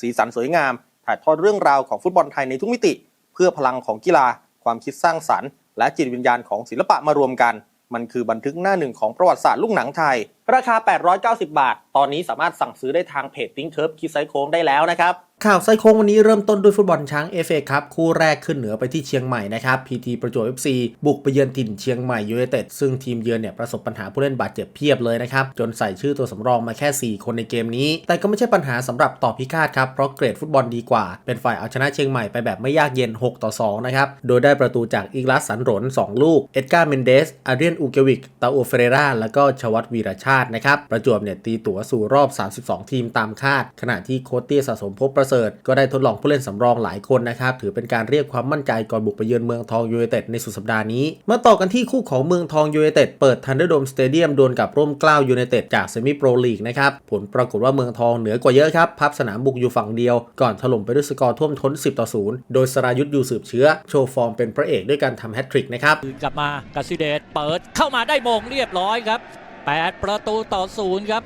สีสันสวยงาม ถ่ายทอดเรื่องราวของฟุตบอลไทยในทุกมิติ เพื่อพลังของกีฬา ความคิดสร้างสรรค์ และจิตวิญญาณของศิลปะมารวมกัน มันคือบันทึกหน้าหนึ่งของประวัติศาสตร์ลูกหนังไทย ราคา 890 บาท ตอนนี้สามารถสั่งซื้อได้ทางเพจติ้งเคิร์ฟคิดไซโค้งได้แล้วนะครับ ข่าวไซโค้งวันนี้เริ่มต้นด้วยฟุตบอลช้าง FA ครับ คู่แรกขึ้นเหนือไปที่เชียงใหม่นะครับ PT ประจวบ FC บุกไปเยือนถิ่นเชียงใหม่ยูไนเต็ดซึ่งทีมเยือนเนี่ยประสบปัญหาผู้เล่นบาดเจ็บเพียบเลยนะครับ จนใส่ชื่อตัวสำรองมาแค่ 4 คนในเกมนี้ แต่ก็ไม่ใช่ปัญหาสำหรับต่อพิฆาตครับเพราะเกรดฟุตบอลดีกว่า เป็นฝ่ายเอาชนะเชียงใหม่ไปแบบไม่ยากเย็น 6 ต่อ 2 นะครับ โดยได้ประตูจากอีกลัสสันหรน2 ลูก เอ็ดการ์เมนเดสอาเรียนอูเกวิกตาโอเฟเรราแล้วก็ชวัตวีรชาตินะครับ ประจวบเนี่ยตีตั๋วสู่รอบ 32 ทีมตามคาด ขณะที่โคชเตี้ยสะสมภพประเสริฐ ก็ได้ทดลองผู้เล่นสำรองหลายคนนะครับ ถือเป็นการเรียกความมั่นใจก่อนบุกไปเยือนเมืองทองยูไนเต็ดในสุดสัปดาห์นี้ มาต่อกันที่คู่ของเมืองทองยูไนเต็ดเปิดทันเดอร์โดมสเตเดียมดวลกับร่มเกล้ายูไนเต็ดจากเซมิโปรลีกนะครับ ผลปรากฏว่าเมืองทองเหนือกว่าเยอะครับ พับสนามบุกอยู่ฝั่งเดียว ก่อนถล่มไปด้วยสกอร์ท่วมท้น 10 ต่อ 0 โดยสรายุทธอยู่สืบเชื้อ โชว์ฟอร์มเป็นพระเอกด้วยการทำแฮตทริกนะครับกลับมากาซิเดตเปิดเข้ามาได้มงเรียบร้อยครับ 8 ประตูต่อศูนย์ครับ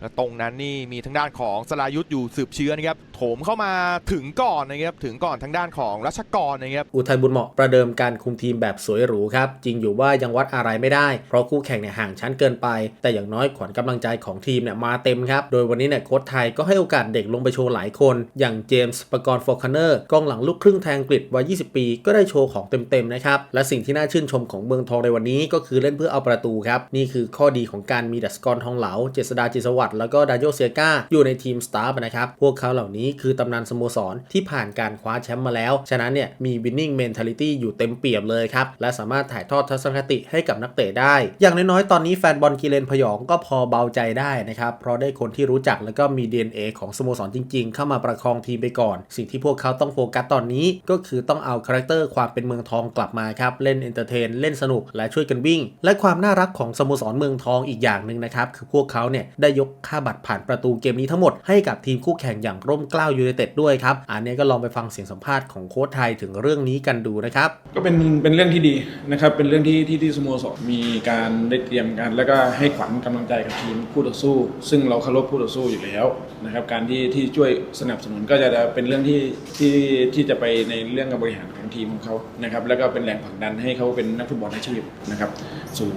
และตรงนั้นนี่มีทางด้านของสลายุทธอยู่สืบเชื้อนะครับ ถมเข้ามาถึงก่อนนะครับถึงก่อนทางด้านของรัชกรนะครับอุทัยบุญเหมาะประเดิมการคุมทีมแบบสวยหรูครับจริงอยู่ว่ายังวัดอะไรไม่ได้ เพราะคู่แข่งเนี่ยห่างชั้นเกินไป แต่อย่างน้อยขวัญกำลังใจของทีมเนี่ยมาเต็มครับโดยวันนี้เนี่ยโค้ชไทยก็ให้โอกาสเด็กลงไปโชว์หลายคน อย่างเจมส์ปกรณ์ฟอร์คเนอร์กองหลังลูกครึ่งแทงอังกฤษวัย 20 ปี ก็ได้โชว์ของเต็มๆนะครับและสิ่งที่น่าชื่นชมของเมืองทองในวันนี้ก็คือเล่นเพื่อเอาประตูครับนี่คือข้อดีของการมีดัสกรทองเหลา เจษดาจิสวัสดิ์แล้วก็ดาโยเซียกาอยู่ในทีมสตาฟนะครับพวกเขาเหล่านี้คือตำนานสโมสรที่ผ่านการคว้าแชมป์มาแล้ว ฉะนั้นเนี่ยมี winning mentality อยู่เต็มเปี่ยมเลยครับ และสามารถถ่ายทอดทัศนคติให้กับนักเตะได้ อย่างน้อยๆ ตอนนี้แฟนบอลกีเลนพยองก็พอเบาใจได้นะครับ เพราะได้คนที่รู้จักแล้วก็มี DNA ของสโมสรจริง ๆ เข้ามาประคองทีมไปก่อน สิ่งที่พวกเขาต้องโฟกัสตอนนี้ ก็คือต้องเอาคาแรคเตอร์ความเป็นเมืองทองกลับมาครับเล่นเอนเตอร์เทนเล่นสนุกและช่วยกันวิ่ง และความน่ารักของสโมสรเมืองทองอีกอย่างหนึ่งนะครับคือพวกเขาเนี่ยได้ยกค่าบัตรผ่านประตูเกมนี้ทั้งหมดให้กับทีมคู่แข่งอย่างร่มกล้ายูไนเต็ดด้วยครับ อันนี้ก็ลองไปฟังเสียงสัมภาษณ์ของโค้ชไทยถึงเรื่องนี้กันดูนะครับ ก็เป็นเป็นเรื่องที่ดีนะครับ เป็นเรื่องที่ที่ที่สโมสรมีการได้เตรียมกัน แล้วก็ให้ขวัญกำลังใจกับทีมคู่ต่อสู้ ซึ่งเราเคารพคู่ต่อสู้อยู่แล้วนะครับ การที่ที่ช่วยสนับสนุนก็จะเป็นเรื่องที่ที่ที่จะไปในเรื่องการบริหารของทีมของเขานะครับ แล้วก็เป็นแรงผลักดันให้เขาเป็นนักฟุตบอลอาชีพนะครับสู่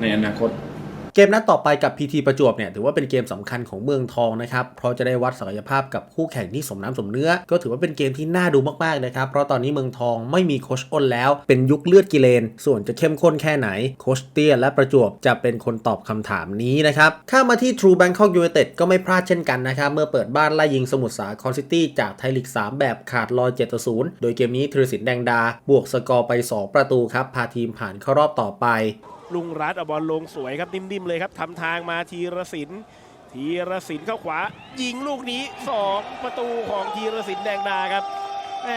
ในอนาคต เกมนัดต่อไปกับ PT ประจวบเนี่ยถือว่าเป็นเกมสำคัญของเมืองทองนะครับเพราะจะได้วัดศักยภาพกับคู่แข่งที่สมน้ำสมเนื้อ ก็ถือว่าเป็นเกมที่น่าดูมากๆนะครับเพราะตอนนี้เมืองทองไม่มีโคชอ้นแล้ว เป็นยุคเลือดกิเลน ส่วนจะเข้มข้นแค่ไหนโคชเตี้ยและประจวบจะเป็นคนตอบคำถามนี้นะครับข้ามมาที่ True Bangkok United ก็ไม่พลาดเช่นกันนะครับเมื่อเปิดบ้านไล่ยิงสมุทรสาครซิตี้จากไทยลีก3 แบบขาดลอย7ต่อ0โดยเกมนี้ธีรศิลป์แดงดา บวกสกอร์ไป 2 ประตูครับพาทีมผ่านเข้ารอบต่อไป ลุงรัตเอาบอลลงสวยครับนิ่มๆเลยครับทำทางมาทีรศิลป์ทีรศิลป์เข้าขวา ยิงลูกนี้ 2 ประตูของทีรศิลป์แดงดาครับแหม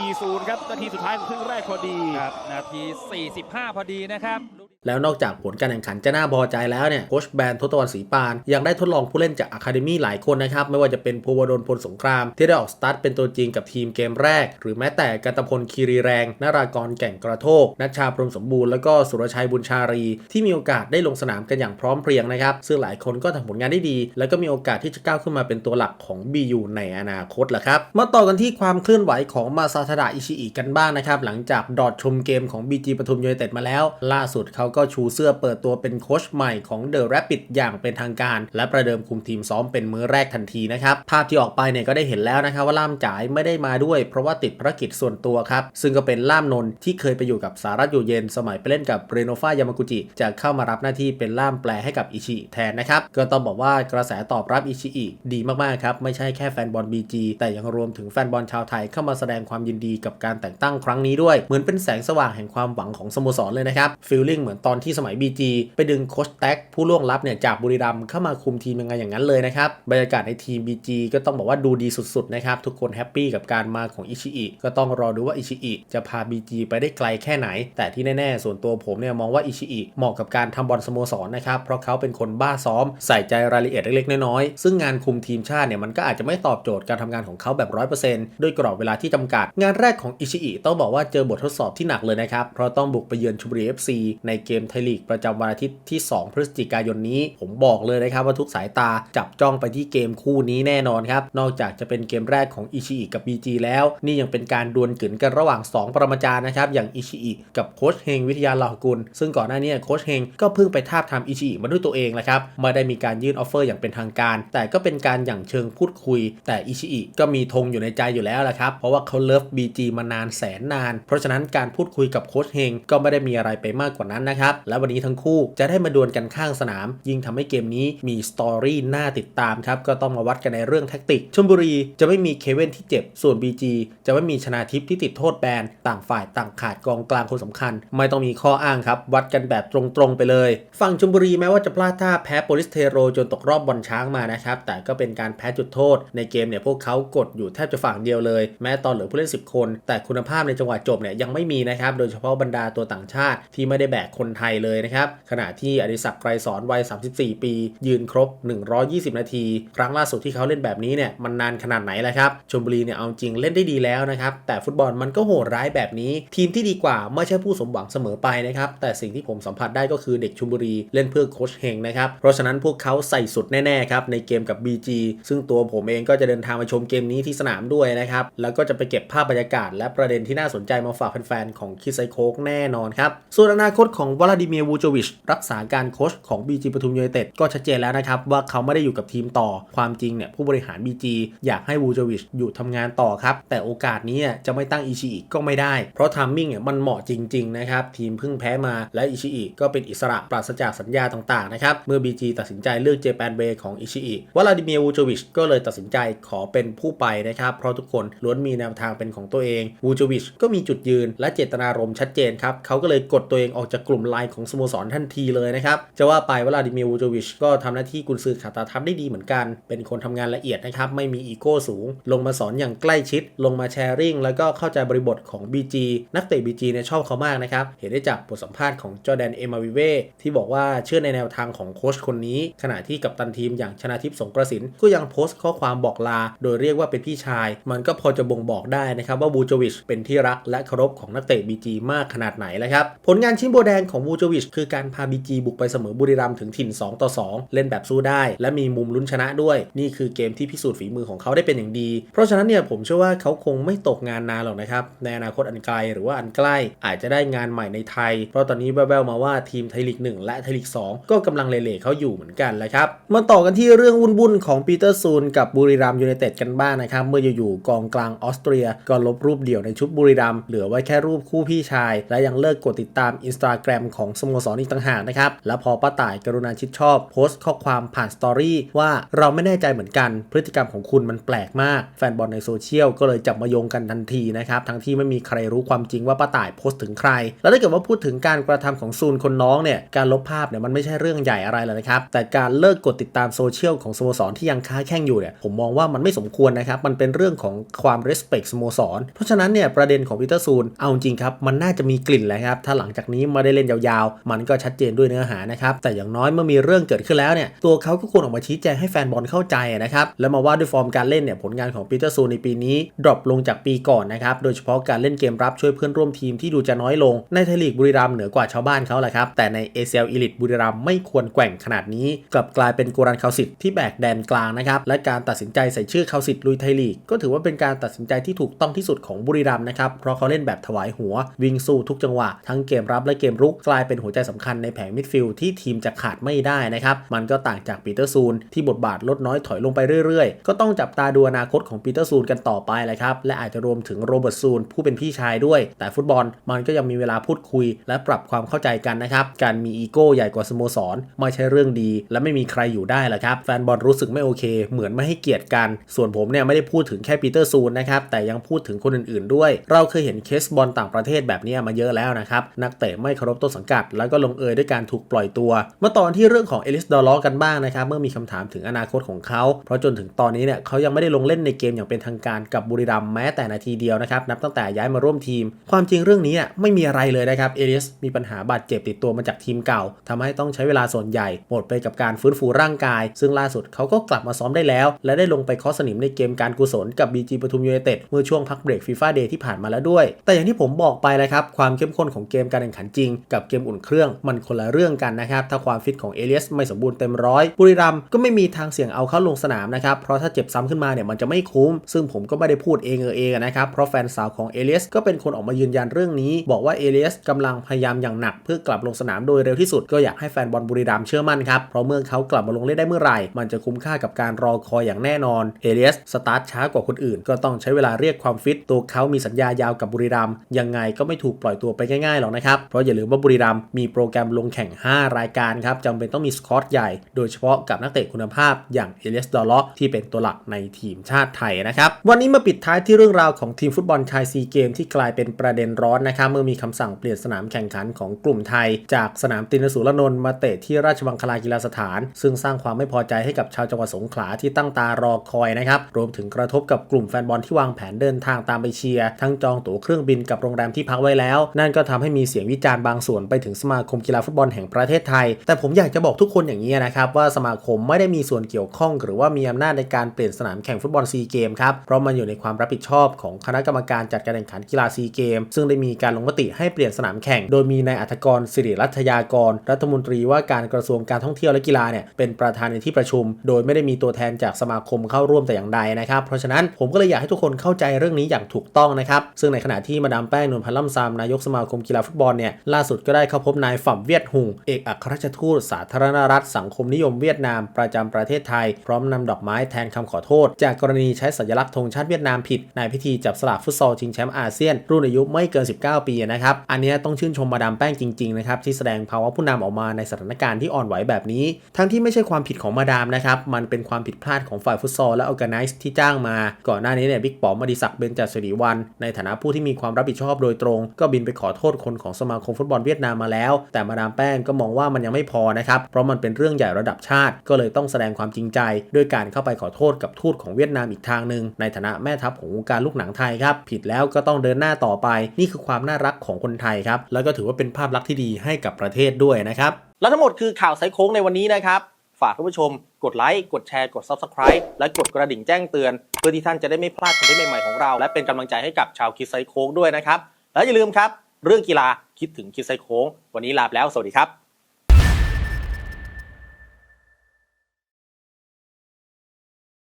4-0 ครับ นาทีสุดท้ายของครึ่งแรกพอดี ครับ นาที 45 พอดีนะครับ แล้วนอกจากผลการแข่งขันจะน่าพอใจแล้วเนี่ยโค้ชแบนทศตวรรณศรีปาน ยังได้ทดลองผู้เล่นจากอะคาเดมี่หลายคนนะครับ ไม่ว่าจะเป็นภูวดลพลสงคราม ที่ได้ออกสตาร์ทเป็นตัวจริงกับทีมเกมแรก หรือแม้แต่กันตพลคีรีแรงนารากรแก่งกระโทกนัชชาพรมสมบูรณ์แล้วก็สุรชัยบุญชารี ที่มีโอกาสได้ลงสนามกันอย่างพร้อมเพรียงนะครับซึ่งหลายคนก็ทำผลงานได้ดี แล้วก็มีโอกาสที่จะก้าวขึ้นมาเป็นตัวหลักของ BU ในอนาคตแหละครับมาต่อกันที่ความเคลื่อนไหวของมาซาทาดะอิชิอิกันบ้างนะครับหลังจากดอดชมเกมของ BG ปทุมยูไนเต็ดมาแล้ว ล่าสุดเขาก็ชูเสื้อเปิดตัวเป็นโค้ชใหม่ของ The Rapid อย่างเป็นทางการ และประเดิมคุมทีมซ้อมเป็นมื้อแรกทันทีนะครับภาพที่ออกไปเนี่ยก็ได้เห็นแล้วนะครับว่าล่ามจ๋ายไม่ได้มาด้วย เพราะว่าติดภารกิจส่วนตัวครับซึ่งก็เป็นล่ามนนท์ที่เคยไปอยู่กับสารัตอยู่เย็น สมัยไปเล่นกับเรโนฟายามากุจิจะเข้ามารับหน้าที่เป็นล่ามแปลให้กับอิชิแทนนะครับก็ต้องบอกว่ากระแสตอบรับอิชิอิดีมากๆครับไม่ใช่แค่แฟนบอล BG แต่ยังรวมถึงแฟนบอลชาวไทยเข้ามาแสดงความยินดีกับการแต่งตั้งครั้งนี้ด้วย เหมือนเป็นแสงสว่างแห่งความหวังของสโมสรเลยนะครับฟีลลิ่งเหมือนตอนที่สมัย BG ไปดึงโคชแท็กผู้ล่วงลับเนี่ยจากบุรีรัมย์เข้ามาคุมทีมยังไงอย่างนั้นเลยนะครับ บรรยากาศในทีม BG ก็ต้องบอกว่าดูดีสุดๆนะครับ ทุกคนแฮปปี้กับการมาของอิชิอิก็ต้องรอดูว่าอิชิอิจะพา BG ไปได้ไกลแค่ไหน แต่ที่แน่ๆ ส่วนตัวผมเนี่ยมองว่าอิชิอิเหมาะกับการทำบอลสโมสรนะครับเพราะเขาเป็นคนบ้าซ้อมใส่ใจรายละเอียดเล็กๆน้อยๆซึ่งงานคุมทีมชาติเนี่ยมันก็อาจจะไม่ตอบโจทย์การทำงานของเขาแบบ 100%ด้วยกรอบเวลาที่จำกัด งานแรกของอิชิอิต้องบอกว่าเจอบททดสอบที่หนักเลยนะครับเพราะต้องบุกไปเยือนชลบุรี FC ในเกมไทยลีกประจำวันอาทิตย์ที่ 2 พฤศจิกายนนี้ ผมบอกเลยนะครับว่าทุกสายตาจับจ้องไปที่เกมคู่นี้แน่นอนครับ นอกจากจะเป็นเกมแรกของอิชิอิกับ BG แล้ว นี่ยังเป็นการดวลกึนกันระหว่าง 2 ปรมาจารย์นะครับ อย่างอิชิอิกับโคชเฮงวิทยาลาหกุล ซึ่งก่อนหน้านี้โคชเฮงก็เพิ่งไปทาบทามอิชิอิมาด้วยตัวเองแหละครับไม่ได้มีการยื่นออฟเฟอร์อย่างเป็นทางการ แต่ก็เป็นการอย่างเชิงพูดคุย แต่อิชิอิก็มีธงอยู่ในใจอยู่แล้วแหละครับเพราะว่าเขาเลิฟ BG มานานแสนนาน เพราะฉะนั้นการพูดคุยกับโคชเฮงก็ไม่ได้มีอะไรไปมากกว่านั้นนะครับ และวันนี้ทั้งคู่จะได้มาดวลกันข้างสนาม ยิ่งทำให้เกมนี้มีสตอรี่น่าติดตามครับ ก็ต้องมาวัดกันในเรื่องแท็กติกชลบุรีจะไม่มีเคเว่นที่เจ็บ ส่วน BG จะไม่มีชนาทิพย์ที่ติดโทษแบน ต่างฝ่ายต่างขาดกองกลางคนสำคัญ ไม่ต้องมีข้ออ้างครับ วัดกันแบบตรงๆไปเลย ฝั่งชลบุรีแม้ว่าจะพลาดท่าแพ้โปลิสเทโรจนตกรอบบอลช้างมานะครับ แต่ก็เป็นการแพ้จุดโทษ ในเกมเนี่ยพวกเขากดอยู่แทบจะฝั่งเดียวเลย แม้ตอนเหลือผู้เล่น 10 คน แต่คุณภาพในจังหวะจบเนี่ยยังไม่มีนะครับ โดยเฉพาะบรรดาตัวต่างชาติที่ไม่ได้แบกคนไทยเลยนะครับ ขณะที่อดิศักดิ์ไกรสอนวัย 34 ปี ยืนครบ 120 นาที ครั้งล่าสุดที่เขาเล่นแบบนี้เนี่ยมันนานขนาดไหนแล้วครับชลบุรีเนี่ยเอาจริงเล่นได้ดีแล้วนะครับ แต่ฟุตบอลมันก็โหดร้ายแบบนี้ ทีมที่ดีกว่าไม่ใช่ผู้สมหวังเสมอไปนะครับ แต่สิ่งที่ผมสัมผัสได้ก็คือเด็กชลบุรีเล่นเพื่อโค้ชเฮงนะครับ เพราะฉะนั้นพวกเขาใส่สุดแน่ๆครับในเกมกับ BG ซึ่งตัวผมเองก็จะเดินทางไปชมเกมนี้ที่สนามด้วยนะครับ แล้วก็จะไปเก็บภาพบรรยากาศ และประเด็นที่น่าสนใจมาฝากแฟนๆของคิดไซโคกแน่นอนครับ ส่วนอนาคตของวลาดิเมียร์วูโจวิชรักษาการโค้ชของ BG ปทุมยูไนเต็ดก็ชัดเจนแล้วนะครับ ว่าเขาไม่ได้อยู่กับทีมต่อความจริงเนี่ยผู้บริหาร BG อยากให้วูโจวิชอยู่ทำงานต่อครับ แต่โอกาสนี้จะไม่ตั้งอิชิอิก็ไม่ได้ เพราะทัมมิ่งเนี่ยมันเหมาะจริงๆนะครับทีมเพิ่งแพ้มาและอิชิอิก็เป็นอิสระปราศจากสัญญาต่างๆนะครับเมื่อ BG ตัดสินใจเลือกเจแปนเบของอิชิอิวลาดิเมียร์วูโจวิชก็เลยตัดสินใจขอเป็นผู้ไปนะครับเพราะทุกคนล้วนมีแนวทางเป็นของตัวเองวูโจวิชก็มีจุดยืนและเจตนารมณ์ชัดเจนครับเขาก็เลยกดตัวเองออกจากกลุ่มไลน์ของสโมสรทันทีเลยนะครับ จะว่าไปเวลาดิเมียร์วูโจวิชก็ทำหน้าที่กุนซือขาตาทัพได้ดีเหมือนกัน เป็นคนทำงานละเอียดนะครับ ไม่มีอีโก้สูง ลงมาสอนอย่างใกล้ชิด ลงมาแชร์ริ่งแล้วก็เข้าใจบริบทของ BG นักเตะ BG เนี่ยชอบเขามากนะครับ เห็นได้จากบทสัมภาษณ์ของจอแดนเอมาวิเวที่บอกว่าเชื่อในแนวทางของโค้ชคนนี้ ขณะที่กัปตันทีมอย่างชนาทิพย์สงกระสินก็ยังโพสต์ข้อความบอกลา โดยเรียกว่าเป็นพี่ชาย มันก็พอจะบ่งบอกได้นะครับว่าบูโจวิชเป็นที่รักและเคารพของนักเตะ BG มากขนาดไหนแล้วครับผลงานชิ้นโบแดงของบูโจวิชคือการพา BG บุกไปเสมอบุรีรัมย์ถึงถิ่น 2 ต่อ 2 เล่นแบบสู้ได้ และมีมุมลุ้นชนะด้วย นี่คือเกมที่พิสูจน์ฝีมือของเขาได้เป็นอย่างดี เพราะฉะนั้นเนี่ยผมเชื่อว่าเขาคงไม่ตกงานนานหรอกนะครับในอนาคตอันไกลหรือว่าอันใกล้อาจจะได้งานใหม่ในไทย เพราะตอนนี้แว่วๆมาว่าทีมไทยลีก1และไทยลีก2ก็กำลังเล่ๆเขาอยู่เหมือนกันแหละครับมาต่อกันที่เรื่องวุ่นๆของปีเตอร์ซูนกับบุรีรัมยูไนเต็ดกันบ้างนะครับเมื่ออยู่ๆกองกลางออสเตรียก็ลบรูปเดี่ยวในชุดบุรีรัมเหลือไว้แค่รูปคู่พี่ชาย และยังเลิกกดติดตามอินสตาแกรมของสโมสรอีกต่างหากนะครับ แล้วพอป้าต่ายกรุณาชิดชอบโพสต์ข้อความผ่านสตอรี่ว่าเราไม่แน่ใจเหมือนกัน พฤติกรรมของคุณมันแปลกมาก แฟนบอลในโซเชียลก็เลยจับมาโยงกันทันทีนะครับ ทั้งที่ไม่มีใครรู้ความจริงว่าป้าต่ายโพสต์ถึงใคร แล้วถ้าเกิดว่าพูดถึงการกระทำของซูนคนน้องเนี่ย การลบภาพเนี่ยมันไม่ใช่เรื่องใหญ่อะไรเลยนะครับ แต่การเลิกกดติดตามโซเชียลของสโมสรที่ยังค้าแข่งอยู่เนี่ย ผมมองว่ามันไม่สมควรนะครับ มันเป็นเรื่องของความ respect สโมสร เพราะฉะนั้นเนี่ยประเด็นของปีเตอร์ซูน เอาจริงครับ มันน่าจะมีกลิ่นแหละครับ ถ้าหลังจากนี้มาได้เล่นยาวๆ มันก็ชัดเจนด้วยเนื้อหานะครับ แต่อย่างน้อยเมื่อมีเรื่องเกิดขึ้นแล้วเนี่ย ตัวเขาก็ควรออกมาชี้แจงให้แฟนบอลเข้าใจนะครับ แล้วมาว่าด้วยฟอร์มการเล่นเนี่ย ผลงานของปีเตอร์ซูในปีนี้ดรอปลงจากปีก่อนนะครับ โดยเฉพาะการเล่นเกมรับช่วยเพื่อนร่วมทีมที่ดูจะน้อยลง ในไทยลีกบุรีรัมย์เหนือกว่าชาวบ้านเขาแหละครับ แต่ใน ACL Elite บุรีรัมย์ไม่ควรแกว่งขนาดนี้ กลับกลายเป็นโกรันคาสิตที่แบกแดนกลางนะครับ และการตัดสินใจใส่ชื่อคาสิตลุยไทยลีก ก็ถือว่าเป็นการตัดสินใจที่ถูกต้องที่สุดของบุรีรัมย์นะครับ เพราะเขาเล่นแบบถวายหัว วิ่งสู้ทุกจังหวะ ทั้งเกมรับและเกมรุกกลายเป็นหัวใจสำคัญในแผงมิดฟิลด์ที่ทีมจะขาดไม่ได้นะครับ มันก็ต่างจากปีเตอร์ซูนที่บทบาทลดน้อยถอยลงไปเรื่อยๆ ก็ต้องจับตาดูอนาคตของปีเตอร์ซูนกันต่อไปแหละครับ และอาจจะรวมถึงโรเบิร์ตซูนผู้เป็นพี่ชายด้วย แต่ฟุตบอลมันก็ยังมีเวลาพูดคุย และปรับความเข้าใจกันนะครับ การมีอีโก้ใหญ่กว่าสโมสรไม่ใช่เรื่องดี และไม่มีใครอยู่ได้แหละครับ แฟนบอลรู้สึกไม่โอเค เหมือนไม่ให้เกียรติกัน ส่วนผมเนี่ยไม่ได้พูดถึงแค่ปีเตอร์ซูนนะครับ แต่ยังพูดถึงคนอื่นๆด้วย เราเคยเห็นเคสบอลต่างประเทศแบบนี้มาเยอะแล้วนะครับ นักเตะไม่เคารพต้นสังกัด แล้วก็ลงเอยด้วยการถูกปล่อยตัวเมื่อตอนที่เรื่องของเอลิสดอลล์กันบ้างนะครับเมื่อมีคำถามถึงอนาคตของเขา เพราะจนถึงตอนนี้เนี่ยเขายังไม่ได้ลงเล่นในเกมอย่างเป็นทางการกับบุรีรัมย์แม้แต่นาทีเดียวนะครับนับตั้งแต่ย้ายมาร่วมทีม ความจริงเรื่องนี้อะไม่มีอะไรเลยนะครับเอลิสมีปัญหาบาดเจ็บติดตัวมาจากทีมเก่าทำให้ต้องใช้เวลาส่วนใหญ่หมดไปกับการฟื้นฟูร่างกาย ซึ่งล่าสุดเขาก็กลับมาซ้อมได้แล้ว และได้ลงไปคาะสนิมในเกมการกุศลกับ BG ปทุมยูไนเต็ดเมื่อช่วงพักเบรกฟีฟ่าเดย์ที่ผ่านมาแล้วด้วย แต่อย่างที่ผมบอกไปเลยครับความเข้มข้นของเกมการแข่งขันจริงกับเกมอุ่นเครื่องมันคนละเรื่องกันนะครับ ถ้าความฟิตของเอเลียสไม่สมบูรณ์เต็มร้อยบุรีรัมก็ไม่มีทางเสี่ยงเอาเข้าลงสนามนะครับ เพราะถ้าเจ็บซ้ำขึ้นมาเนี่ยมันจะไม่คุ้ม ซึ่งผมก็ไม่ได้พูดเองเออเองนะครับ เพราะแฟนสาวของเอเลียสก็เป็นคนออกมายืนยันเรื่องนี้ บอกว่าเอเลียสกำลังพยายามอย่างหนักเพื่อกลับลงสนามโดยเร็วที่สุดก็อยากให้แฟนบอลบุรีรัมเชื่อมั่นครับเพราะเมื่อเขากลับมาลงเล่นได้เมื่อไหร่ มันจะคุ้มค่ากับการรอคอยอย่างแน่นอนเอเลียสสตาร์ทช้ากว่าคนอื่น ก็ต้องใช้เวลาเรียกความฟิตตัวเขามีสัญญายาวกับบุรีรัมย์ยังไงก็ไม่ถูกปล่อยตัวไปง่ายๆหรอกนะครับเพราะอย่าลืมว่าบุรีรัมย์มีโปรแกรมลงแข่ง 5 รายการครับจำเป็นต้องมีสควอตใหญ่ โดยเฉพาะกับนักเตะคุณภาพอย่างเอเลสดอลล็ที่เป็นตัวหลักในทีมชาติไทยนะครับ วันนี้มาปิดท้ายที่เรื่องราวของทีมฟุตบอลชายซีเกมที่กลายเป็นประเด็นร้อนนะครับเมื่อมีคำสั่งเปลี่ยนสนามแข่งขันของกลุ่มไทย จากสนามตินสุรนนท์มาเตะที่ราชบังคลากีฬาสถาน ซึ่งสร้างความไม่พอใจให้กับชาวจังหวัดสงขลาที่ตั้งตารอคอยนะครับรวมถึงกระทบกับกลุ่มแฟนบอลที่วางแผนเดินทางตามไปเชียร์ทั้งจองตั๋วเครื่องบินกับโรงแรมที่พักไว้แล้ว นั่นก็ทำให้มีเสียงวิจารณ์บางส่วนไปถึงสมาคมกีฬาฟุตบอลแห่งประเทศไทย แต่ผมอยากจะบอกทุกคนอย่างนี้นะครับว่าสมาคมไม่ได้มีส่วนเกี่ยวข้อง หรือว่ามีอำนาจในการเปลี่ยนสนามแข่งฟุตบอลซีเกมครับเพราะมันอยู่ในความรับผิดชอบของคณะกรรมการจัดการแข่งขันกีฬาซีเกมซึ่งได้มีการลงมติให้เปลี่ยนสนามแข่ง โดยมีนายอัธกรสิริรัตยากร รัฐมนตรีว่าการกระทรวงการท่องเที่ยวและกีฬาเนี่ยเป็นประธานในที่ประชุม โดยไม่ได้มีตัวแทนจากสมาคมเข้าร่วมแต่อย่างใดนะครับเพราะฉะนั้นผมก็เลยอยากให้ทุกคนเข้าใจเรื่องนี้อย่างถูกต้องนะครับซึ่งในขณะที่มาดามแป้งนวลพันธ์ล่ำซามนายกสมาคมกีฬาฟุตบอลเนี่ยล่าสุดก็ได้เข้าพบนายฝ่ำเวียดหุง เอกอัครราชทูตสาธารณรัฐสังคมนิยมเวียดนามประจำประเทศไทย พร้อมนำดอกไม้แทนคำขอโทษ จากกรณีใช้สัญลักษณ์ธงชาติเวียดนามผิด ในพิธีจับสลากฟุตซอลชิงแชมป์อาเซียน รุ่นอายุไม่เกิน 19 ปีนะครับ อันนี้ต้องชื่นชมมาดามแป้งจริงๆนะครับที่แสดงภาวะผู้นำออกมาในสถานการณ์ที่อ่อนไหวแบบนี้ ทั้งที่ไม่ใช่ความผิดของมาดามนะครับมันเป็นความผิดพลาดของฝ่ายฟุตซอลและออแกไนซ์ที่จ้างมา ก่อนหน้านี้เนี่ยบิ๊กป๋อมอดิศักดิ์เบญจศิริวัลในฐานะผู้ที่มีความรับผิดชอบโดยตรง ก็บินไปขอโทษคนของสมาคมฟุตบอลเวียดนามมาแล้ว แต่มาดามแป้งก็มองว่ามันยังไม่พอนะครับ เพราะมันเป็นเรื่องใหญ่ระดับชาติ ก็เลยต้องแสดงความจริงใจ ด้วยการเข้าไปขอโทษกับทูตของเวียดนามอีกทางหนึ่งในฐานะแม่ทัพของวงการลูกหนังไทยครับผิดแล้วก็ต้องเดินหน้าต่อไป นี่คือความน่ารักของคนไทยครับแล้วก็ถือว่าเป็นภาพลักษณ์ที่ดีให้กับประเทศด้วยนะครับและทั้งหมดคือข่าวไซโค้งในวันนี้นะครับฝากท่านผู้ชม กดไลค์ กดแชร์ กด Subscribe และกดกระดิ่งแจ้งเตือน เพื่อที่ท่านจะได้ไม่พลาดคอนเทนต์ใหม่ๆของเรา และเป็นกำลังใจให้กับชาวคิดไซโค้งด้วยนะครับ และอย่าลืมครับ เรื่องกีฬาคิดถึงคิดไซโค้ง วันนี้ลาไปแล้ว สวัสดีครับ